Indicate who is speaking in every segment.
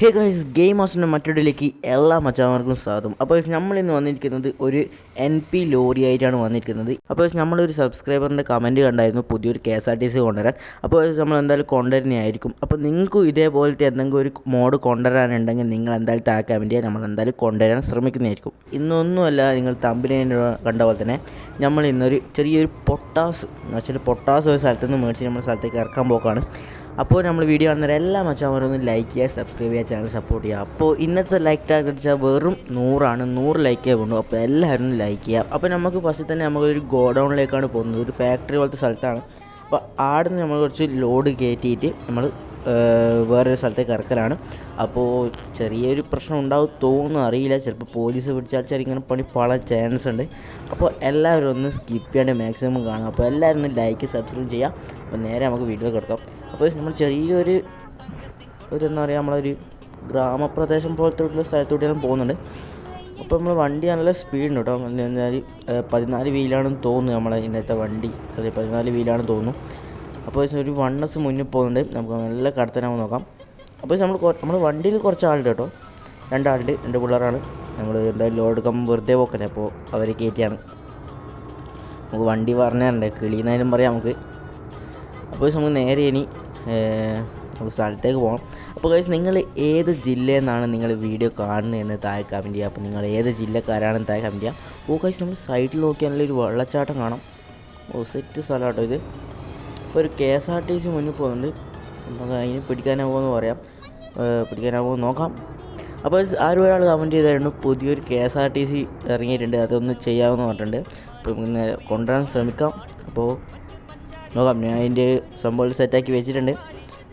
Speaker 1: Hey guys game മാസ്റ്ററിന്റെ മറ്റൊടിലേക്ക് എല്ലാ മച്ചാമാർക്കും സ്വാഗതം. അപ്പോൾ നമ്മൾ ഇന്ന് വന്നിരിക്കുന്നത് ഒരു എൻ പി ലോറി ആയിട്ടാണ് വന്നിരിക്കുന്നത്. അപ്പോൾ നമ്മളൊരു സബ്സ്ക്രൈബറിന്റെ കമന്റ് കണ്ടായിരുന്നു പുതിയൊരു K S R T C കൊണ്ടുവരാൻ. അപ്പോൾ നമ്മൾ എന്തായാലും കൊണ്ടുവരുന്നതായിരിക്കും. അപ്പോൾ നിങ്ങൾക്കും ഇതേപോലത്തെ എന്തെങ്കിലും ഒരു മോഡ് കൊണ്ടുവരാനുണ്ടെങ്കിൽ നിങ്ങൾ എന്തായാലും താക്കാൻ വേണ്ടി നമ്മൾ എന്തായാലും കൊണ്ടുവരാൻ ശ്രമിക്കുന്നതായിരിക്കും. ഇന്നൊന്നുമല്ല നിങ്ങൾ തമ്പിനെ കണ്ട പോലെ തന്നെ നമ്മൾ ഇന്നൊരു ചെറിയൊരു പൊട്ടാസ് എന്ന് വെച്ചാൽ പൊട്ടാസ് ഒരു സ്ഥലത്ത് നിന്ന് മേടിച്ച് നമ്മുടെ സ്ഥലത്തേക്ക് ഇറക്കാൻ പോക്കാണ്. അപ്പോൾ നമ്മൾ വീഡിയോ കാണുന്നവരെ എല്ലാ ഒന്ന് ലൈക്ക് ചെയ്യുക സബ്സ്ക്രൈബ് ചെയ്യുക ചാനൽ സപ്പോർട്ട് ചെയ്യുക. അപ്പോൾ ഇന്നത്തെ ലൈക്ക് ടാർഗറ്റ് വെച്ചാൽ വെറും നൂറാണ്. നൂറ് ലൈക്ക് വേണ്ടു. അപ്പോൾ എല്ലാവരും ലൈക്ക് ചെയ്യുക. അപ്പോൾ നമുക്ക് ഫസ്റ്റ് തന്നെ നമുക്കൊരു ഗോഡൗണിലേക്കാണ് പോകുന്നത്. ഒരു ഫാക്ടറി പോലത്തെ സ്ഥലത്താണ്. അപ്പോൾ ആടെ നിന്ന് നമ്മൾ കുറച്ച് ലോഡ് കയറ്റിയിട്ട് നമ്മൾ വേറൊരു സ്ഥലത്തേക്ക് ഇറക്കലാണ് അപ്പോൾ ചെറിയൊരു പ്രശ്നം ഉണ്ടാവും തോന്നുന്നു അറിയില്ല. ചിലപ്പോൾ പോലീസ് പിടിച്ചാൽ ചെറിയ പണി പാളാൻ ചാൻസ് ഉണ്ട്. അപ്പോൾ എല്ലാവരും ഒന്ന് സ്കിപ്പ് ചെയ്യാണ്ട് മാക്സിമം കാണാം അപ്പോൾ എല്ലാവരും ഒന്ന് ലൈക്ക് സബ്സ്ക്രൈബ് ചെയ്യാം. അപ്പോൾ നേരെ നമുക്ക് വീഡിയോ കിടക്കാം. അപ്പോൾ നമ്മൾ ചെറിയൊരു ഒരു എന്താ പറയുക നമ്മളൊരു ഗ്രാമപ്രദേശം പോലത്തെ ഉള്ള സ്ഥലത്തോട്ട് പോകുന്നുണ്ട്. അപ്പോൾ നമ്മൾ വണ്ടി നല്ല സ്പീഡ് ഉണ്ട് കേട്ടോ എന്ന് പറഞ്ഞാൽ പതിനാല് വീലാണെന്ന് തോന്നുന്നു നമ്മളെ ഇന്നത്തെ വണ്ടി. അതെ പതിനാല് വീലാണെന്ന് തോന്നുന്നു. അപ്പോൾ ഒരു വൺ എസ് മുന്നിൽ പോകുന്നുണ്ട്. നമുക്ക് നല്ല കടത്തനാകുമ്പോൾ നോക്കാം. അപ്പോൾ നമ്മൾ നമ്മൾ വണ്ടിയിൽ കുറച്ച് ആളുണ്ട് കേട്ടോ. രണ്ടാളുണ്ട് രണ്ട് പിള്ളേരാണ്. നമ്മൾ എന്തായാലും ലോഡ് കമ്പ് വെറുതെ പോക്കല്ലേ. അപ്പോൾ അവർ കയറ്റിയാണ് നമുക്ക് വണ്ടി പറഞ്ഞുതരണ്ടേ കിളിയെന്നായാലും പറയാം നമുക്ക്. അപ്പോൾ നമുക്ക് നേരെ ഇനി നമുക്ക് സ്ഥലത്തേക്ക് പോകണം അപ്പോൾ കഴിച്ച് നിങ്ങൾ ഏത് ജില്ലയിൽ നിന്നാണ് നിങ്ങൾ വീഡിയോ കാണുന്നതെന്ന് താഴെ കമന്റ് ചെയ്യുക അപ്പോൾ നിങ്ങൾ ഏത് ജില്ലക്കാരാണെന്ന് താഴെ കമന്റ് ചെയ്യുക ഓ കഴിച്ച് നമ്മൾ സൈഡിൽ നോക്കിയാൽ ഒരു വെള്ളച്ചാട്ടം കാണാം. ഓ സെറ്റ് സ്ഥലം ഇത്. ഒരു K S R T C മുന്നിൽ പോകുന്നുണ്ട്. നമുക്ക് അതിന് പിടിക്കാനാവുമെന്ന് പറയാം. പിടിക്കാനാവുമെന്ന് നോക്കാം. അപ്പോൾ ആരും ഒരാൾ കമന്റ് ചെയ്തായിരുന്നു പുതിയൊരു K S R T C ഇറങ്ങിയിട്ടുണ്ട്. അതൊന്ന് ചെയ്യാമെന്ന് പറഞ്ഞിട്ടുണ്ട്. അപ്പോൾ നമുക്ക് കൊണ്ടുവരാൻ ശ്രമിക്കാം. അപ്പോൾ നോക്കാം. ഞാൻ അതിന്റെ സംഭവം സെറ്റാക്കി വെച്ചിട്ടുണ്ട്.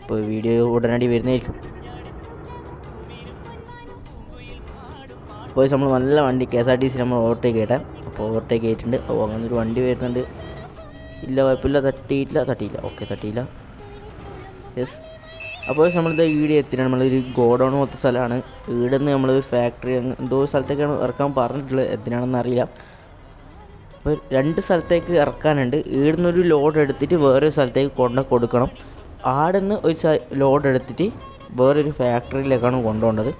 Speaker 1: അപ്പോൾ വീഡിയോ ഉടനടി വരുന്നതായിരിക്കും. അപ്പോൾ നമ്മൾ നല്ല വണ്ടി K S R T C നമ്മൾ ഓവർടേക്ക് ചെയ്യട്ടെ. അപ്പോൾ ഓവർടേക്ക് ചെയ്തിട്ടുണ്ട്. അപ്പോൾ അങ്ങനെ ഒരു വണ്ടി വരുന്നുണ്ട്. ഇല്ല കുഴപ്പമില്ല. തട്ടിയില്ല തട്ടിയില്ല ഓക്കെ തട്ടിയില്ല യെസ് അപ്പോൾ നമ്മളിത് ഈടെ എത്തിയാണ് നമ്മളൊരു ഗോഡൗൺ മൊത്ത സ്ഥലമാണ്. ഈടുന്ന് നമ്മൾ ഫാക്ടറി എന്തോ സ്ഥലത്തേക്കാണ് ഇറക്കാൻ പറഞ്ഞിട്ടുള്ളത്. എന്തിനാണെന്ന് അറിയില്ല. അപ്പോൾ രണ്ട് സ്ഥലത്തേക്ക് ഇറക്കാനുണ്ട്. ഈടുന്ന് ഒരു ലോഡ് എടുത്തിട്ട് വേറൊരു സ്ഥലത്തേക്ക് കൊണ്ട് കൊടുക്കണം. ആടെ നിന്ന് ഒരു ലോഡ് എടുത്തിട്ട് വേറൊരു ഫാക്ടറിയിലേക്കാണ് കൊണ്ടുപോകേണ്ടത്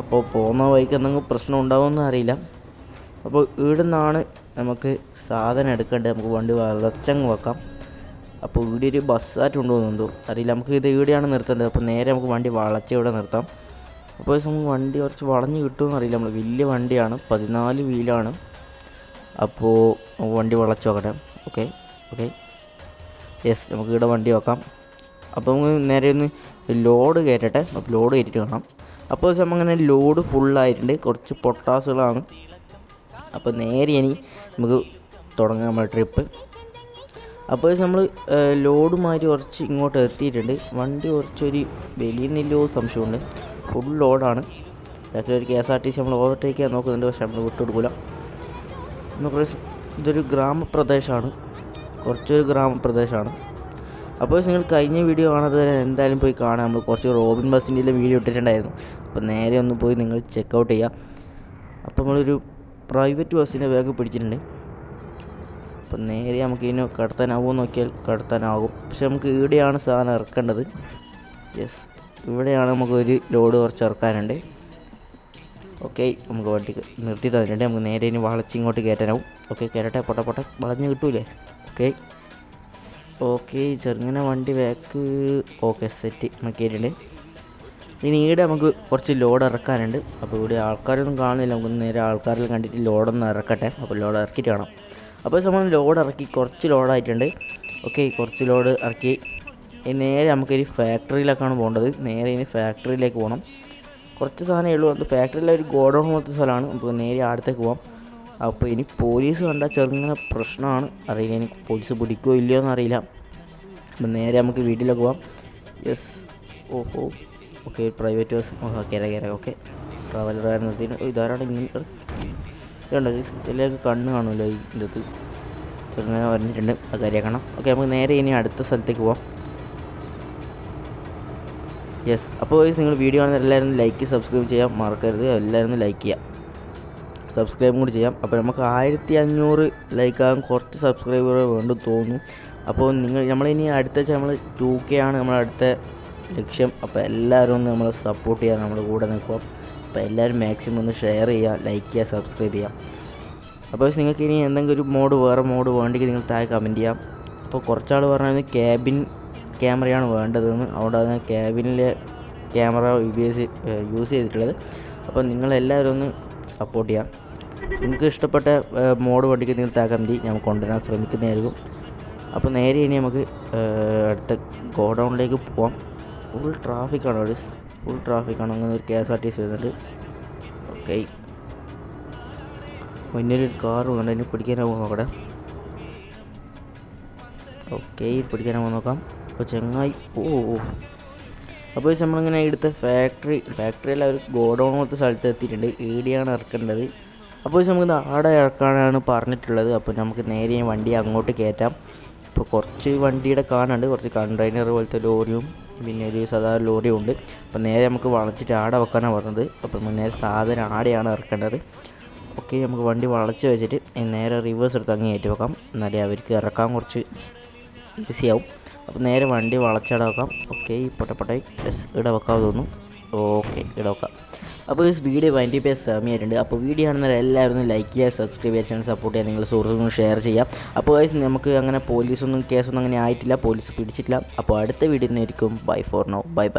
Speaker 1: അപ്പോൾ പോകുന്ന വഴിക്ക് എന്തെങ്കിലും പ്രശ്നം ഉണ്ടാവുമെന്ന് അറിയില്ല. അപ്പോൾ ഈടുന്നാണ് നമുക്ക് സാധനം എടുക്കേണ്ടത് നമുക്ക് വണ്ടി വളച്ചങ്ങ് വെക്കാം. അപ്പോൾ ഇവിടെ ഒരു ബസ്സായിട്ട് കൊണ്ടുപോകുന്നുണ്ടോ അറിയില്ല നമുക്ക് ഇത് ഇവിടെയാണ് നിർത്തേണ്ടത്. അപ്പോൾ നേരെ നമുക്ക് വണ്ടി വളച്ച് ഇവിടെ നിർത്താം. അപ്പോൾ നമുക്ക് വണ്ടി കുറച്ച് വളഞ്ഞ് കിട്ടുമെന്ന് അറിയില്ല. നമ്മൾ വലിയ വണ്ടിയാണ് പതിനാല് വീലാണ്. അപ്പോൾ വണ്ടി വളച്ച് വെക്കട്ടെ ഓക്കെ ഓക്കെ. യെസ് നമുക്ക് ഇവിടെ വണ്ടി വെക്കാം. അപ്പോൾ നമുക്ക് നേരെ ഒന്ന് ലോഡ് കയറ്റട്ടെ. അപ്പോൾ ലോഡ് കയറ്റിട്ട് കാണാം. അപ്പോൾ നമ്മൾ അങ്ങനെ ലോഡ് ഫുള്ളായിട്ടുണ്ട് കുറച്ച് പൊട്ടാസുകളാണ് അപ്പോൾ നേരെ ഇനി നമുക്ക് തുടങ്ങാം നമ്മുടെ ട്രിപ്പ് അപ്പോൾ നമ്മൾ ലോഡ് മാറ്റി കുറച്ച് ഇങ്ങോട്ട് എത്തിയിട്ടുണ്ട്. വണ്ടി കുറച്ചൊരു വലിയ വലിയുന്നില്ലോ സംശയമുണ്ട് ഫുൾ ലോഡാണ് ബാക്കിൽ ഒരു K S R T C നമ്മൾ ഓവർടേക്ക് ചെയ്യാൻ നോക്കുന്നുണ്ട്. പക്ഷേ നമ്മൾ വിട്ടുകൊടുക്കില്ല നമുക്ക് ഇതൊരു ഗ്രാമപ്രദേശമാണ്. കുറച്ചൊരു ഗ്രാമപ്രദേശമാണ്. അപ്പോൾ നിങ്ങൾ കഴിഞ്ഞ വീഡിയോ കാണാതെ എന്തായാലും പോയി കാണാം. നമ്മൾ കുറച്ച് റോബിൻ ബസ്സിന്റെ വീഡിയോ ഇട്ടിട്ടുണ്ടായിരുന്നു. അപ്പോൾ നേരെ ഒന്ന് പോയി നിങ്ങൾ ചെക്കൗട്ട് ചെയ്യുക അപ്പോൾ നമ്മളൊരു പ്രൈവറ്റ് ബസ്സിന്റെ ബാഗ് പിടിച്ചിട്ടുണ്ട്. അപ്പം നേരെ നമുക്ക് ഇതിനെ കടത്താനാവുമോ നോക്കിയാൽ കടത്താനാകും. പക്ഷെ നമുക്ക് ഇവിടെയാണ് സാധനം ഇറക്കേണ്ടത്. യെസ് ഇവിടെയാണ് നമുക്ക് ഒരു ലോഡ് കുറച്ച് ഇറക്കാനുണ്ട്. ഓക്കെ നമുക്ക് വണ്ടി നിർത്തി തന്നിട്ടുണ്ട് നമുക്ക് നേരെ ഇനി വളച്ച് ഇങ്ങോട്ട് കയറ്റാനാവും. ഓക്കെ കയറട്ടെ പൊട്ട പൊട്ട. വളഞ്ഞ് കിട്ടൂലേ? ഓക്കെ ഓക്കെ ചെറുങ്ങനെ വണ്ടി ബാക്ക് ഓക്കെ സെറ്റ് നമുക്ക് കയറ്റിട്ടുണ്ട് ഇനി ഈടെ നമുക്ക് കുറച്ച് ലോഡ് ഇറക്കാനുണ്ട്. അപ്പോൾ ഇവിടെ ആൾക്കാരൊന്നും കാണുന്നില്ല. നമുക്ക് നേരെ ആൾക്കാരിൽ കണ്ടിട്ട് ലോഡൊന്ന് ഇറക്കട്ടെ. അപ്പോൾ ലോഡ് ഇറക്കിയിട്ട് കാണാം അപ്പോൾ നമ്മൾ ലോഡ് ഇറക്കി കുറച്ച് ലോഡായിട്ടുണ്ട് ഓക്കെ കുറച്ച് ലോഡ് ഇറക്കി. നേരെ നമുക്കൊരു ഫാക്ടറിയിലേക്കാണ് പോകേണ്ടത്. നേരെ ഇനി ഫാക്ടറിയിലേക്ക് പോകണം. കുറച്ച് സാധനമേ ഉള്ളൂ. അത് ഫാക്ടറിയിലെ ഒരു ഗോഡൗൺ പോലത്തെ സ്ഥലമാണ്. നമുക്ക് നേരെ അടുത്തേക്ക് പോകാം അപ്പോൾ ഇനി പോലീസ് കണ്ടാൽ ചെറുങ്ങനെ പ്രശ്നമാണ്. അറിയില്ല ഇനി പോലീസ് പിടിക്കുമോ ഇല്ലയോ എന്നറിയില്ല അപ്പം നേരെ നമുക്ക് വീട്ടിലേക്ക് പോകാം യെസ് ഓഹോ. ഓക്കെ പ്രൈവറ്റ് ബസ് ഓക്കെ കയറ കയറ ഓക്കെ ട്രാവലർ ആയിരുന്നു ഇതാരാണ് ഇങ്ങനെ ഇതുണ്ട് ഇതിലേക്ക് കണ്ണ് കാണുമല്ലോ ഈ അത് ചെറുങ്ങനെ പറഞ്ഞിട്ടുണ്ട് അത് കാര്യമാക്കണം ഓക്കെ നമുക്ക് നേരെ ഇനി അടുത്ത സ്ഥലത്തേക്ക് പോവാം. യെസ് അപ്പോൾ നിങ്ങൾ വീഡിയോ ആണെങ്കിൽ എല്ലാവരും ലൈക്ക് സബ്സ്ക്രൈബ് ചെയ്യാൻ മറക്കരുത്. എല്ലാവരും ലൈക്ക് ചെയ്യാം. സബ്സ്ക്രൈബും കൂടി ചെയ്യാം. അപ്പോൾ നമുക്ക് ആയിരത്തി അഞ്ഞൂറ് ലൈക്കാകാൻ കുറച്ച് സബ്സ്ക്രൈബർ വേണ്ടി തോന്നുന്നു അപ്പോൾ നിങ്ങൾ നമ്മളിനി അടുത്ത നമ്മൾ ടു കെ ആണ് നമ്മളടുത്ത ലക്ഷ്യം. അപ്പോൾ എല്ലാവരും ഒന്ന് നമ്മളെ സപ്പോർട്ട് ചെയ്യാൻ നമ്മൾ കൂടെ നിൽക്കുക. അപ്പോൾ എല്ലാവരും മാക്സിമം ഒന്ന് ഷെയർ ചെയ്യുക ലൈക്ക് ചെയ്യുക സബ്സ്ക്രൈബ് ചെയ്യുക അപ്പോൾ നിങ്ങൾക്ക് ഇനി എന്തെങ്കിലും ഒരു മോഡ് വേറെ മോഡ് വേണ്ടെങ്കിൽ നിങ്ങൾ താഴെ കമന്റ് ചെയ്യാം. അപ്പോൾ കുറച്ചാൾ പറഞ്ഞത് ക്യാബിൻ ക്യാമറയാണ് വേണ്ടതെന്ന്. അതുകൊണ്ട് അത് ക്യാബിനിലെ ക്യാമറ യൂസ് യൂസ് ചെയ്തിട്ടുള്ളത്. അപ്പോൾ നിങ്ങളെല്ലാവരും ഒന്ന് സപ്പോർട്ട് ചെയ്യാം. നിങ്ങൾക്ക് ഇഷ്ടപ്പെട്ട മോഡ് വണ്ടിക്ക് നിങ്ങൾ താഴെ കമന്റ് ഞാൻ കൊണ്ടുവരാൻ ശ്രമിക്കുന്നതായിരിക്കും. അപ്പോൾ നേരെ ഇനി നമുക്ക് അടുത്ത ഗോഡൗണിലേക്ക് പോവാം. ഫുൾ ട്രാഫിക്കാണ് അവിടെ ഫുൾ ട്രാഫിക്കാണ് അങ്ങനെ ഒരു K S R T C വരുന്നുണ്ട് ഓക്കെ മുന്നിലൊരു കാർ വേണ്ട ഇനി പിടിക്കാനാവും നോക്കട്ടെ ഓക്കെ പിടിക്കാനാവും നോക്കാം. അപ്പോൾ ചെങ്ങായി ഓ ഓ അപ്പോൾ നമ്മളിങ്ങനെ എടുത്ത ഫാക്ടറി ഫാക്ടറി അല്ല ഒരു ഗോഡൗൺ പോലത്തെ സ്ഥലത്ത് എത്തിയിട്ടുണ്ട്. ഏടിയാണ് ഇറക്കേണ്ടത്. അപ്പോൾ നമുക്ക് ആടെ ഇറക്കാനാണ് പറഞ്ഞിട്ടുള്ളത്. അപ്പോൾ നമുക്ക് നേരെ വണ്ടി അങ്ങോട്ട് കയറ്റാം. ഇപ്പോൾ കുറച്ച് വണ്ടിയുടെ കാണുന്നുണ്ട് കുറച്ച് കണ്ടെയ്നർ പോലത്തെ ലോറിയും പിന്നെ ഒരു സാധാരണ ലോറിയും ഉണ്ട്. അപ്പോൾ നേരെ നമുക്ക് വളച്ചിട്ട് ആട വെക്കാനാണ് പറഞ്ഞത്. അപ്പോൾ നേരെ സാധനം ആടെയാണ് ഇറക്കേണ്ടത്. ഓക്കെ നമുക്ക് വണ്ടി വളച്ച് വെച്ചിട്ട് നേരെ റിവേഴ്സ് എടുത്ത് അങ്ങ് കയറ്റി വെക്കാം. എന്നാലേ അവർക്ക് ഇറക്കാൻ കുറച്ച് ഈസിയാവും അപ്പോൾ നേരെ വണ്ടി വളച്ചട വെക്കാം. ഓക്കെ പൊട്ടപ്പൊട്ടായി ഇവിടെ വെക്കാൻ തോന്നുന്നു. ഓക്കെ ഇടോക്കാം അപ്പോൾ ഈ വീഡിയോ വൈൻഡ് പേ സമയമായിട്ടുണ്ട്. അപ്പോൾ വീഡിയോ ആണെന്നാൽ എല്ലാവരും ലൈക്ക് ചെയ്യുക സബ്സ്ക്രൈബ് ചെയ്യുക ചാനൽ സപ്പോർട്ട് ചെയ്യുക നിങ്ങൾ സുഹൃത്തുക്കളും ഷെയർ ചെയ്യാം അപ്പോൾ വൈസ് നമുക്ക് അങ്ങനെ പോലീസൊന്നും കേസൊന്നും അങ്ങനെ ആയിട്ടില്ല പോലീസ് പിടിച്ചിട്ടില്ല. അപ്പോൾ അടുത്ത വീഡിയോ ആയിരിക്കും bye for now bye bye